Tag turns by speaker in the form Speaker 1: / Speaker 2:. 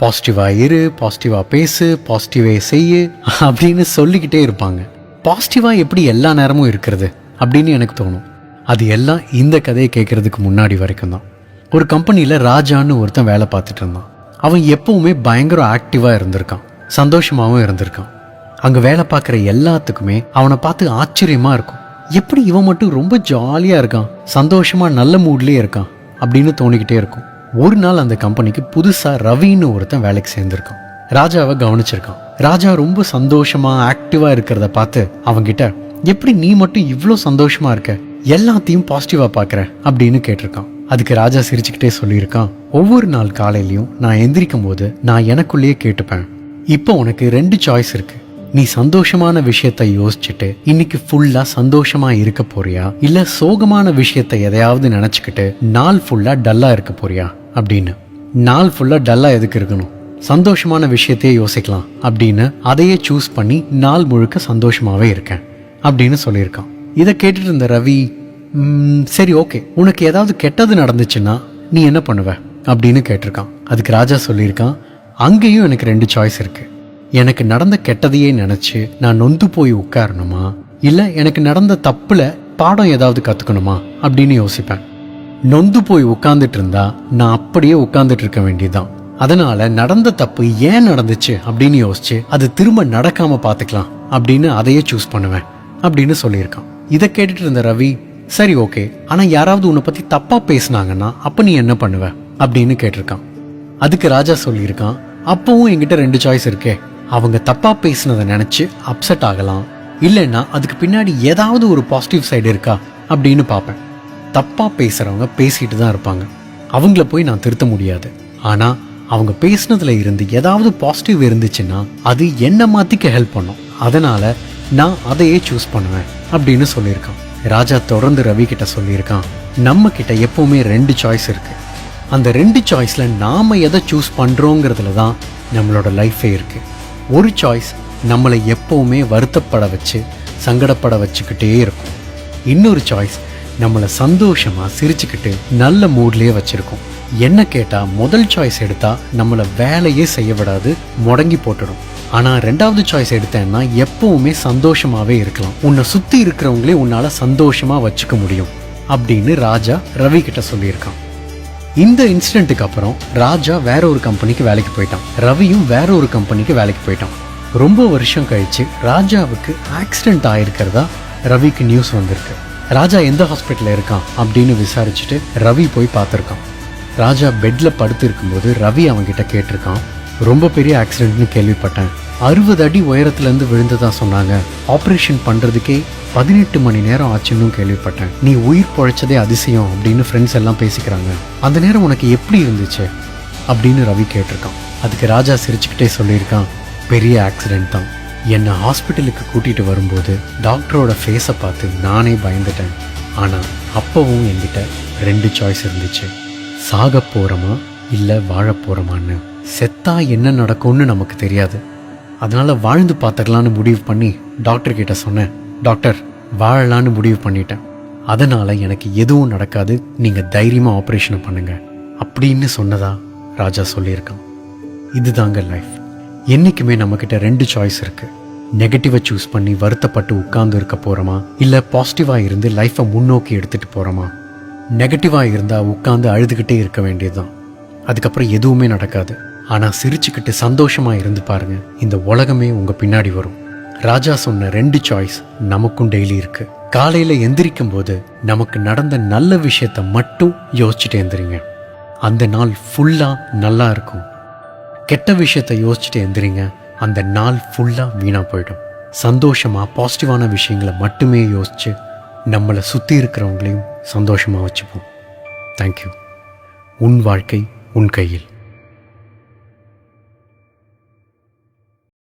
Speaker 1: பாசிட்டிவாக இரு பாசிட்டிவாக பேசு பாசிட்டிவே செய்யு அப்படின்னு சொல்லிக்கிட்டே இருப்பாங்க. பாசிட்டிவாக எப்படி எல்லா நேரமும் இருக்கிறது அப்படின்னு எனக்கு தோணும். அது எல்லாம் இந்த கதையை கேட்கறதுக்கு முன்னாடி வரைக்கும் தான். ஒரு கம்பெனியில் ராஜான்னு ஒருத்தன் வேலை பார்த்துட்டு இருந்தான். அவன் எப்பவுமே பயங்கர ஆக்டிவாக இருந்திருக்கான். சந்தோஷமாகவும் இருந்திருக்கான். அங்கே வேலை பார்க்குற எல்லாத்துக்குமே அவனை பார்த்து ஆச்சரியமாக இருக்கும். எப்படி இவன் மட்டும் ரொம்ப ஜாலியாக இருக்கான் சந்தோஷமாக நல்ல மூட்லேயே இருக்கான் அப்படின்னு தோணிக்கிட்டே இருக்கும். ஒரு நாள் அந்த கம்பெனிக்கு புதுசாக ரவின்னு ஒருத்தன் வேலைக்கு சேர்ந்துருக்கான். ராஜாவை கவனிச்சிருக்கான். ராஜா ரொம்ப சந்தோஷமாக ஆக்டிவாக இருக்கிறத பார்த்து அவன்கிட்ட எப்படி நீ மட்டும் இவ்வளோ சந்தோஷமா இருக்க? எல்லாத்தையும் பாசிட்டிவாக பார்க்குற அப்படின்னு கேட்டிருக்கான். அதுக்கு ராஜா சிரிச்சுக்கிட்டே சொல்லியிருக்கான் ஒவ்வொரு நாள் காலையிலையும் நான் எந்திரிக்கும் போது நான் எனக்குள்ளேயே கேட்டுப்பேன். இப்போ உனக்கு ரெண்டு சாய்ஸ் இருக்குது நீ சந்தோஷமான விஷயத்த யோசிச்சுட்டு இன்னைக்கு ஃபுல்லா சந்தோஷமா இருக்க போறியா? இல்ல சோகமான விஷயத்த எதையாவது நினைச்சுக்கிட்டு நாள் ஃபுல்லா டல்லா இருக்க போறியா? அப்படின்னு. நாள் ஃபுல்லா டல்லா எதுக்கு இருக்கணும்? சந்தோஷமான விஷயத்தையே யோசிக்கலாம். அப்படின்னு அதையே சூஸ் பண்ணி நாள் முழுக்க சந்தோஷமாவே இருக்கேன். அப்படின்னு சொல்லியிருக்கான். இதை கேட்டுட்டு இருந்த ரவி சரி ஓகே உனக்கு ஏதாவது கெட்டது நடந்துச்சுன்னா நீ என்ன பண்ணுவ? அப்படின்னு கேட்டிருக்கான். அதுக்கு ராஜா சொல்லியிருக்கான் அங்கேயும் எனக்கு ரெண்டு சாய்ஸ் இருக்குது எனக்கு நடந்த கெட்டதையே நினைச்சு நான் நொந்து போய் உட்காரணுமா? இல்ல எனக்கு நடந்த தப்புல பாடம் ஏதாவது கத்துக்கணுமா? அப்படின்னு யோசிப்பேன். நொந்து போய் உட்கார்ந்துட்டு இருந்தா நான் அப்படியே உட்கார்ந்துட்டு இருக்க வேண்டியதுதான். அதனால நடந்த தப்பு ஏன் நடந்துச்சு அப்படின்னு யோசிச்சு அது திரும்ப நடக்காம பாத்துக்கலாம் அப்படின்னு அதையே சூஸ் பண்ணுவேன் அப்படின்னு சொல்லியிருக்கான். இதை கேட்டுட்டு இருந்த ரவி சரி ஓகே ஆனா யாராவது உன்னை பத்தி தப்பா பேசுனாங்கன்னா அப்ப நீ என்ன பண்ணுவ? அப்படின்னு கேட்டிருக்கான். அதுக்கு ராஜா சொல்லியிருக்கான் அப்பவும் என்கிட்ட ரெண்டு சாய்ஸ் இருக்கே. அவங்க தப்பா பேசுனதை நினைச்சு அப்செட் ஆகலாம். இல்லைன்னா அதுக்கு பின்னாடி ஏதாவது ஒரு பாசிட்டிவ் சைடு இருக்கா அப்படின்னு பார்ப்பேன். தப்பா பேசுறவங்க பேசிட்டு தான் இருப்பாங்க. அவங்கள போய் நான் திருத்த முடியாது. ஆனா அவங்க பேசுனதுல இருந்து ஏதாவது பாசிட்டிவ் இருந்துச்சுன்னா அது என்ன மாத்திக்க ஹெல்ப் பண்ணும். அதனால நான் அதையே சூஸ் பண்ணுவேன் அப்படின்னு சொல்லியிருக்கான். ராஜா தொடர்ந்து ரவி கிட்ட சொல்லியிருக்கான் நம்ம கிட்ட எப்பவுமே ரெண்டு சாய்ஸ் இருக்கு. அந்த ரெண்டு சாய்ஸ்ல நாம எதை சூஸ் பண்றோங்கிறதுல தான் நம்மளோட லைஃபே இருக்குது ஒரு சாய்ஸ் நம்மளை எப்போவுமே வருத்தப்பட வச்சு சங்கடப்பட வச்சுக்கிட்டே இருக்கும். இன்னொரு சாய்ஸ் நம்மளை சந்தோஷமாக சிரிச்சுக்கிட்டு நல்ல மூட்லேயே வச்சுருக்கோம். என்ன கேட்டால் முதல் சாய்ஸ் எடுத்தால் நம்மளை வேலையே செய்ய விடாது முடங்கி போட்டுடும். ஆனால் ரெண்டாவது சாய்ஸ் எடுத்தேன்னா எப்போவுமே சந்தோஷமாகவே இருக்கலாம். உன்னை சுற்றி இருக்கிறவங்களே உன்னால் சந்தோஷமாக வச்சுக்க முடியும் அப்படின்னு ராஜா ரவி கிட்ட சொல்லியிருக்கான். இந்த இன்சிடென்ட்டுக்கு அப்புறம் ராஜா வேற ஒரு கம்பெனிக்கு வேலைக்கு போயிட்டான். ரவியும் வேற ஒரு கம்பெனிக்கு வேலைக்கு போயிட்டான். ரொம்ப வருஷம் கழிச்சு ராஜாவுக்கு ஆக்சிடென்ட் ஆயிருக்கிறதா ரவிக்கு நியூஸ் வந்திருக்கு. ராஜா எந்த ஹாஸ்பிட்டல்ல இருக்கான் அப்படின்னு விசாரிச்சுட்டு ரவி போய் பார்த்துருக்கான். ராஜா பெட்ல படுத்து இருக்கும்போது ரவி அவன்கிட்ட கேட்டிருக்கான் ரொம்ப பெரிய ஆக்சிடென்ட்னு கேள்விப்பட்டேன். அறுபது அடி உயரத்துல இருந்து விழுந்ததா சொன்னாங்க. ஆப்ரேஷன் பண்றதுக்கே பதினெட்டு மணி நேரம் ஆச்சுன்னு கேள்விப்பட்டேன். நீ உயிர் பொழைச்சதே அதிசயம் அப்படின்னு ஃப்ரெண்ட்ஸ் எல்லாம் பேசிக்கிறாங்க. அந்த நேரம் உனக்கு எப்படி இருந்துச்சு? அப்படின்னு ரவி கேட்டிருக்கான். அதுக்கு ராஜா சிரிச்சுக்கிட்டே சொல்லியிருக்கான். பெரிய ஆக்சிடென்ட் தான். என்னை ஹாஸ்பிட்டலுக்கு கூட்டிட்டு வரும்போது டாக்டரோட ஃபேஸை பார்த்து நானே பயந்துட்டேன். ஆனா அப்பவும் என்கிட்ட ரெண்டு சாய்ஸ் இருந்துச்சு. சாக போகிறோமா இல்லை வாழ போகிறோமான்னு செத்தா என்ன நடக்கும்னு நமக்கு தெரியாது. அதனால் வாழ்ந்து பார்த்துக்கலான்னு முடிவு பண்ணி டாக்டர் கிட்ட சொன்னேன். டாக்டர் வாழலான்னு முடிவு பண்ணிட்டேன். அதனால் எனக்கு எதுவும் நடக்காது. நீங்கள் தைரியமாக ஆப்ரேஷனை பண்ணுங்கள் அப்படின்னு சொன்னதா ராஜா சொல்லியிருக்கான். இதுதாங்க லைஃப் என்னைக்குமே நம்மக்கிட்ட ரெண்டு சாய்ஸ் இருக்குது நெகட்டிவை சூஸ் பண்ணி வருத்தப்பட்டு உட்கார்ந்து இருக்க போகிறோமா இல்லை பாசிட்டிவாக இருந்து லைஃப்பை முன்னோக்கி எடுத்துகிட்டு போகிறோமா நெகட்டிவாக இருந்தால் உட்காந்து அழுதுகிட்டே இருக்க வேண்டியதுதான். அதுக்கப்புறம் எதுவுமே நடக்காது. ஆனால் சிரிச்சுக்கிட்டு சந்தோஷமாக இருந்து பாருங்கள் இந்த உலகமே உங்கள் பின்னாடி வரும். ராஜா சொன்ன ரெண்டு சாய்ஸ் நமக்கும் டெய்லி இருக்குது காலையில் எந்திரிக்கும் போது நமக்கு நடந்த நல்ல விஷயத்த மட்டும் யோசிச்சுட்டு எந்திரிங்க. அந்த நாள் ஃபுல்லாக நல்லா இருக்கும். கெட்ட விஷயத்த யோசிச்சுட்டு எந்திரிங்க அந்த நாள் ஃபுல்லாக வீணாக போயிடும். சந்தோஷமாக பாசிட்டிவான விஷயங்களை மட்டுமே யோசித்து நம்மளை சுற்றி இருக்கிறவங்களையும் சந்தோஷமாக வச்சுப்போம். தேங்க்யூ உன் வாழ்க்கை உன் கையில்.